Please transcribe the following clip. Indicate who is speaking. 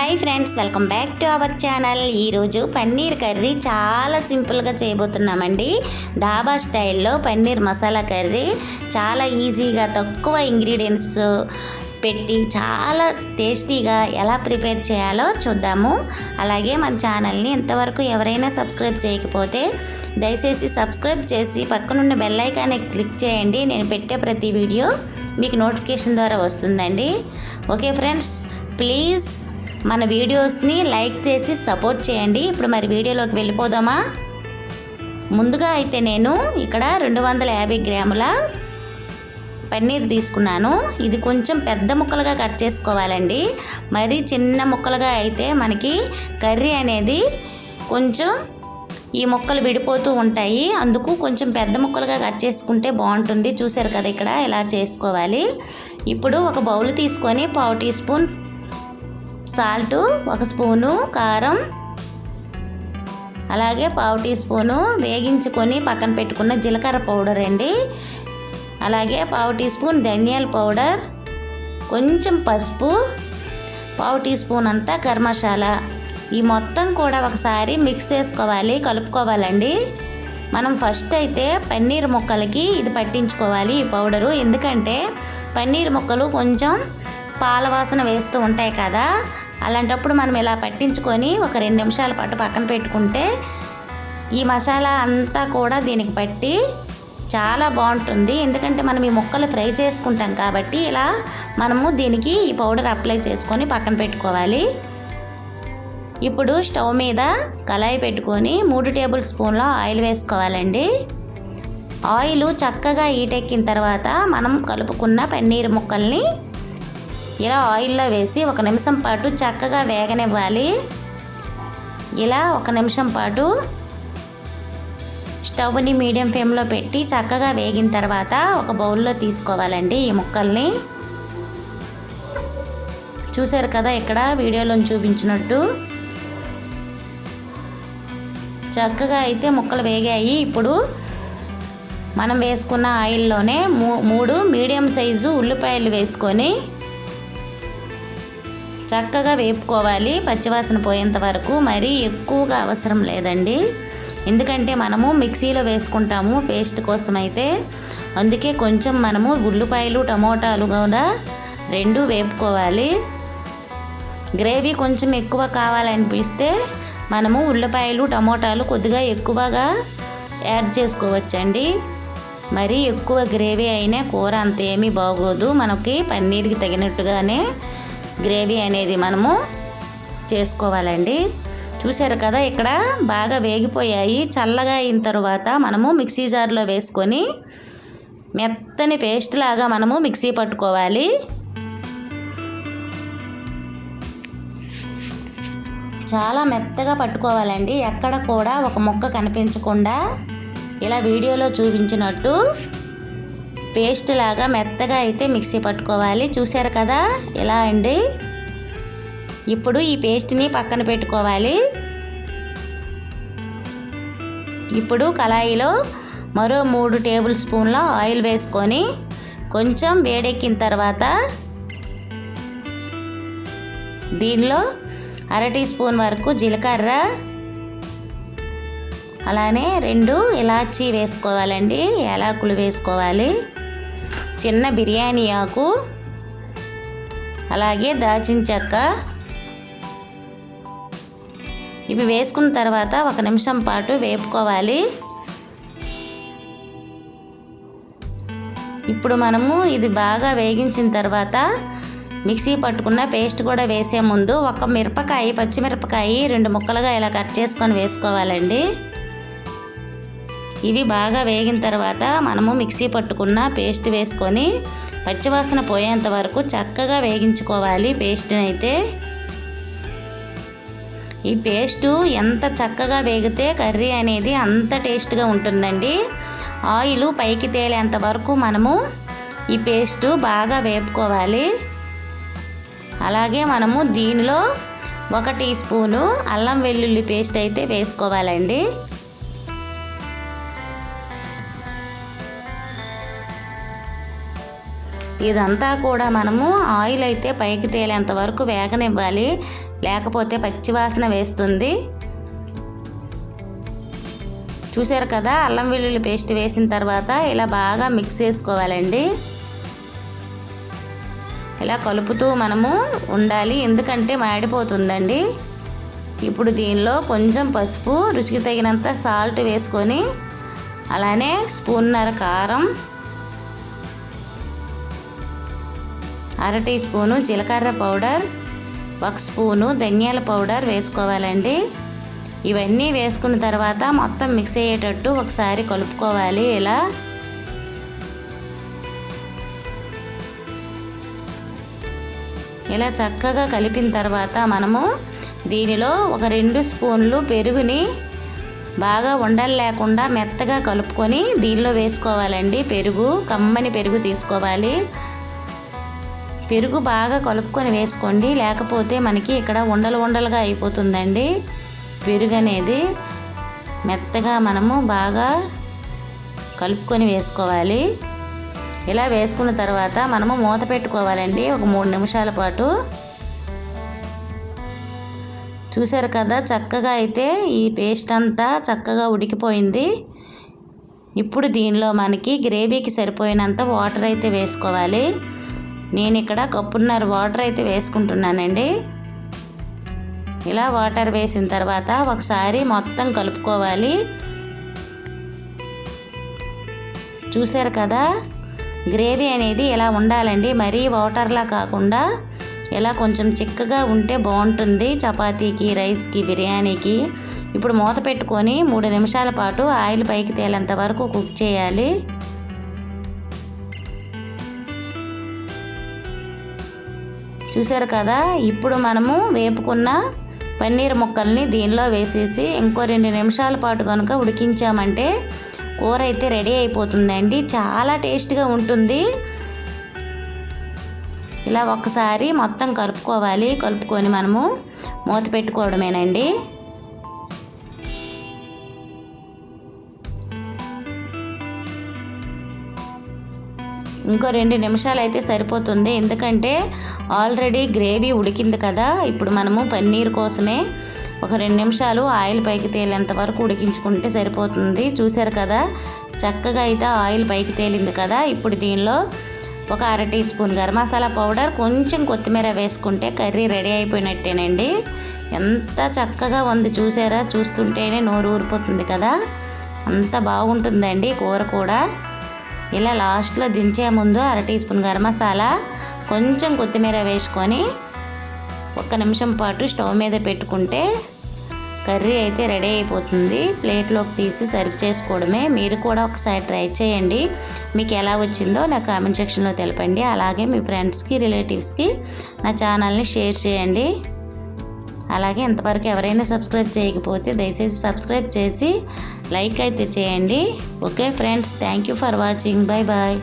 Speaker 1: Hi friends welcome back to our channel. ఈరోజు paneer curry చాలా సింపుల్గా చేయబోతున్నామండి. ధాబా స్టైల్లో పన్నీర్ మసాలా కర్రీ. చాలా ఈజీగా తక్కువ ఇంగ్రీడియంట్స్ పెట్టి చాలా టేస్టీగా ఎలా ప్రిపేర్ చేయాలో చూద్దాము. అలాగే మన ఛానల్ని ఇంతవరకు ఎవరైనా సబ్స్క్రైబ్ చేయకపోతే దయచేసి సబ్స్క్రైబ్ చేసి పక్కనున్న బెల్ ఐకాన్ని క్లిక్ చేయండి. నేను పెట్టే ప్రతి వీడియో మీకు నోటిఫికేషన్ ద్వారా వస్తుందండి. ఓకే ఫ్రెండ్స్ ప్లీజ్ మన వీడియోస్ని లైక్ చేసి సపోర్ట్ చేయండి. ఇప్పుడు మరి వీడియోలోకి వెళ్ళిపోదామా? ముందుగా అయితే నేను ఇక్కడ రెండు వందల యాభై గ్రాముల పన్నీర్ తీసుకున్నాను. ఇది కొంచెం పెద్ద ముక్కలుగా కట్ చేసుకోవాలండి. మరి చిన్న ముక్కలుగా అయితే మనకి కర్రీ అనేది కొంచెం ఈ ముక్కలు విడిపోతూ ఉంటాయి. అందుకు కొంచెం పెద్ద ముక్కలుగా కట్ చేసుకుంటే బాగుంటుంది. చూసారు కదా ఇక్కడ ఇలా చేసుకోవాలి. ఇప్పుడు ఒక బౌల్ తీసుకొని పావు టీ స్పూన్ సాల్ట్ ఒక స్పూను కారం అలాగే పావు టీ స్పూను వేగించుకొని పక్కన పెట్టుకున్న జీలకర్ర పౌడర్ అండి. అలాగే పావు టీ స్పూన్ ధనియాల పౌడర్ కొంచెం పసుపు పావు టీ స్పూన్ అంతా గరం మసాలా. ఈ మొత్తం కూడా ఒకసారి మిక్స్ చేసుకోవాలి కలుపుకోవాలండి. మనం ఫస్ట్ అయితే పన్నీర్ ముక్కలకి ఇది పట్టించుకోవాలి ఈ పౌడరు. ఎందుకంటే పన్నీర్ ముక్కలు కొంచెం పాల వాసన వేస్తూ ఉంటాయి కదా అలాంటప్పుడు మనం ఇలా పట్టించుకొని ఒక రెండు నిమిషాల పాటు పక్కన పెట్టుకుంటే ఈ మసాలా అంతా కూడా దీనికి పట్టి చాలా బాగుంటుంది. ఎందుకంటే మనం ఈ ముక్కలు ఫ్రై చేసుకుంటాం కాబట్టి ఇలా మనము దీనికి ఈ పౌడర్ అప్లై చేసుకొని పక్కన పెట్టుకోవాలి. ఇప్పుడు స్టవ్ మీద కళాయి పెట్టుకొని మూడు టేబుల్ స్పూన్ల ఆయిల్ వేసుకోవాలండి. ఆయిల్ చక్కగా ఈటెక్కిన తర్వాత మనం కలుపుకున్న పన్నీర్ ముక్కల్ని ఇలా ఆయిల్లో వేసి ఒక నిమిషం పాటు చక్కగా వేగనివ్వాలి. ఇలా ఒక నిమిషం పాటు స్టవ్ని మీడియం ఫ్లేమ్లో పెట్టి చక్కగా వేగిన తర్వాత ఒక బౌల్లో తీసుకోవాలండి ఈ ముక్కల్ని. చూశారు కదా ఇక్కడ వీడియోలో చూపించినట్టు. చక్కగా అయితే ముక్కలు వేగాయి. ఇప్పుడు మనం వేసుకున్న ఆయిల్లోనే మూ మూడు మీడియం సైజు ఉల్లిపాయలు వేసుకొని చక్కగా వేపుకోవాలి. పచ్చివాసన పోయేంత వరకు మరీ ఎక్కువగా అవసరం లేదండి. ఎందుకంటే మనము మిక్సీలో వేసుకుంటాము పేస్ట్ కోసం అయితే అందుకే కొంచెం మనము ఉల్లిపాయలు టమోటాలు కూడా రెండు వేపుకోవాలి. గ్రేవీ కొంచెం ఎక్కువ కావాలనిపిస్తే మనము ఉల్లిపాయలు టమోటాలు కొద్దిగా ఎక్కువగా యాడ్ చేసుకోవచ్చండి. మరి ఎక్కువ గ్రేవీ అయినా కూర అంత ఏమీ బాగోదు. మనకి పన్నీర్కి తగినట్టుగానే గ్రేవీ అనేది మనము చేసుకోవాలండి. చూశారు కదా ఇక్కడ బాగా వేగిపోయాయి. చల్లగా అయిన తర్వాత మనము మిక్సీ జార్లో వేసుకొని మెత్తని పేస్ట్ లాగా మనము మిక్సీ పట్టుకోవాలి. చాలా మెత్తగా పట్టుకోవాలండి. ఎక్కడ కూడా ఒక ముక్క కనిపించకుండా ఇలా వీడియోలో చూపించినట్టు పేస్ట్ లాగా మెత్తగా అయితే మిక్సీ పట్టుకోవాలి. చూసారు కదా? ఇలా అండి? ఇప్పుడు ఈ పేస్ట్ని పక్కన పెట్టుకోవాలి. ఇప్పుడు కళాయిలో మరో మూడు టేబుల్ స్పూన్ల ఆయిల్ వేసుకొని కొంచెం వేడెక్కిన తర్వాత దీనిలో అర టీ స్పూన్ వరకు జీలకర్ర అలానే రెండు ఇలాచీ వేసుకోవాలండి యాలకులు వేసుకోవాలి. చిన్న బిర్యానీ ఆకు అలాగే దాచిన చెక్క. ఇవి వేసుకున్న తర్వాత ఒక నిమిషం పాటు వేపుకోవాలి. ఇప్పుడు మనము ఇది బాగా వేగించిన తర్వాత మిక్సీ పట్టుకున్న పేస్ట్ కూడా వేసే ముందు ఒక మిరపకాయ పచ్చిమిరపకాయ రెండు ముక్కలుగా ఇలా కట్ చేసుకొని వేసుకోవాలండి. ఇవి బాగా వేగిన తర్వాత మనము మిక్సీ పట్టుకున్న పేస్ట్ వేసుకొని పచ్చివాసన పోయేంత వరకు చక్కగా వేగించుకోవాలి పేస్ట్ని అయితే ఈ పేస్టు ఎంత చక్కగా వేగితే కర్రీ అనేది అంత టేస్ట్గా ఉంటుందండి. ఆయిల్ పైకి తేలేంత వరకు మనము ఈ పేస్టు బాగా వేపుకోవాలి. అలాగే మనము దీనిలో ఒక టీ స్పూను అల్లం వెల్లుల్లి పేస్ట్ అయితే వేసుకోవాలండి. ఇదంతా కూడా మనము ఆయిల్ అయితే పైకి తేలేంత వరకు వేగనివ్వాలి. లేకపోతే పచ్చివాసన వేస్తుంది. చూశారు కదా అల్లం వెల్లుల్లి పేస్ట్ వేసిన తర్వాత ఇలా బాగా మిక్స్ చేసుకోవాలండి. ఇలా కలుపుతూ మనము ఉండాలి. ఎందుకంటే మాడిపోతుందండి. ఇప్పుడు దీనిలో కొంచెం పసుపు రుచికి తగినంత సాల్ట్ వేసుకొని అలానే స్పూన్నర కారం అర టీ స్పూను జీలకర్ర పౌడర్ ఒక స్పూను ధనియాల పౌడర్ వేసుకోవాలండి. ఇవన్నీ వేసుకున్న తర్వాత మొత్తం మిక్స్ అయ్యేటట్టు ఒకసారి కలుపుకోవాలి ఇలా. ఇలా చక్కగా కలిపిన తర్వాత మనము దీనిలో ఒక రెండు స్పూన్లు పెరుగుని బాగా ఉండలు లేకుండా మెత్తగా కలుపుకొని దీనిలో వేసుకోవాలండి. పెరుగు కమ్మని పెరుగు తీసుకోవాలి. పెరుగు బాగా కలుపుకొని వేసుకోండి. లేకపోతే మనకి ఇక్కడ ఉండలు ఉండలుగా అయిపోతుందండి. పెరుగు అనేది మెత్తగా మనము బాగా కలుపుకొని వేసుకోవాలి. ఇలా వేసుకున్న తర్వాత మనము మూత పెట్టుకోవాలండి. ఒక మూడు నిమిషాల పాటు. చూసారు కదా చక్కగా అయితే ఈ పేస్ట్ అంతా చక్కగా ఉడికిపోయింది. ఇప్పుడు దీనిలో మనకి గ్రేవీకి సరిపోయినంత వాటర్ అయితే వేసుకోవాలి. నేను ఇక్కడ కప్పున్నర వాటర్ అయితే వేసుకుంటున్నానండి. ఇలా వాటర్ వేసిన తర్వాత ఒకసారి మొత్తం కలుపుకోవాలి. చూశారు కదా? గ్రేవీ అనేది ఇలా ఉండాలండి? మరీ వాటర్లా కాకుండా ఇలా కొంచెం చిక్కగా ఉంటే బాగుంటుంది. చపాతీకి రైస్కి బిర్యానీకి. ఇప్పుడు మూత పెట్టుకొని మూడు నిమిషాల పాటు ఆయిల్ పైకి తేలేంత వరకు కుక్ చేయాలి. చూసారు కదా? ఇప్పుడు మనము వేపుకున్న పన్నీర్ ముక్కల్ని దీనిలో వేసేసి ఇంకో రెండు నిమిషాల పాటు కనుక ఉడికించామంటే కూర అయితే రెడీ అయిపోతుందండి. చాలా టేస్ట్గా ఉంటుంది. ఇలా ఒక్కసారి మొత్తం కలుపుకోవాలి. కలుపుకొని మనము మూత పెట్టుకోవడమేనండి. ఇంకో రెండు నిమిషాలు అయితే సరిపోతుంది. ఎందుకంటే ఆల్రెడీ గ్రేవీ ఉడికింది కదా. ఇప్పుడు మనము పన్నీర్ కోసమే ఒక రెండు నిమిషాలు ఆయిల్ పైకి తేలేంత వరకు ఉడికించుకుంటే సరిపోతుంది. చూసారు కదా? చక్కగా అయితే ఆయిల్ పైకి తేలింది కదా. ఇప్పుడు దీనిలో ఒక అర teaspoon garam masala powder కొంచెం కొత్తిమీర వేసుకుంటే కర్రీ రెడీ అయిపోయినట్టేనండి. ఎంత చక్కగా ఉంది చూసారా? చూస్తుంటేనే నోరు ఊరిపోతుంది కదా. అంత బాగుంటుందండి కూర కూడా. ఇలా లాస్ట్లో దించే ముందు అర టీ స్పూన్ గరం మసాలా కొంచెం కొత్తిమీర వేసుకొని ఒక్క నిమిషం పాటు స్టవ్ మీద పెట్టుకుంటే కర్రీ అయితే రెడీ అయిపోతుంది. ప్లేట్లోకి తీసి సర్వ్ చేసుకోవడమే. మీరు కూడా ఒకసారి ట్రై చేయండి. మీకు ఎలా వచ్చిందో నా కామెంట్ సెక్షన్లో తెలపండి. అలాగే మీ ఫ్రెండ్స్కి రిలేటివ్స్కి నా ఛానల్ని షేర్ చేయండి. అలాగే ఇంతవరకు ఎవరైనా సబ్స్క్రైబ్ చేయకపోతే దయచేసి సబ్స్క్రైబ్ చేసి లైక్ అయితే చేయండి. Okay friends thank you for watching. Bye bye.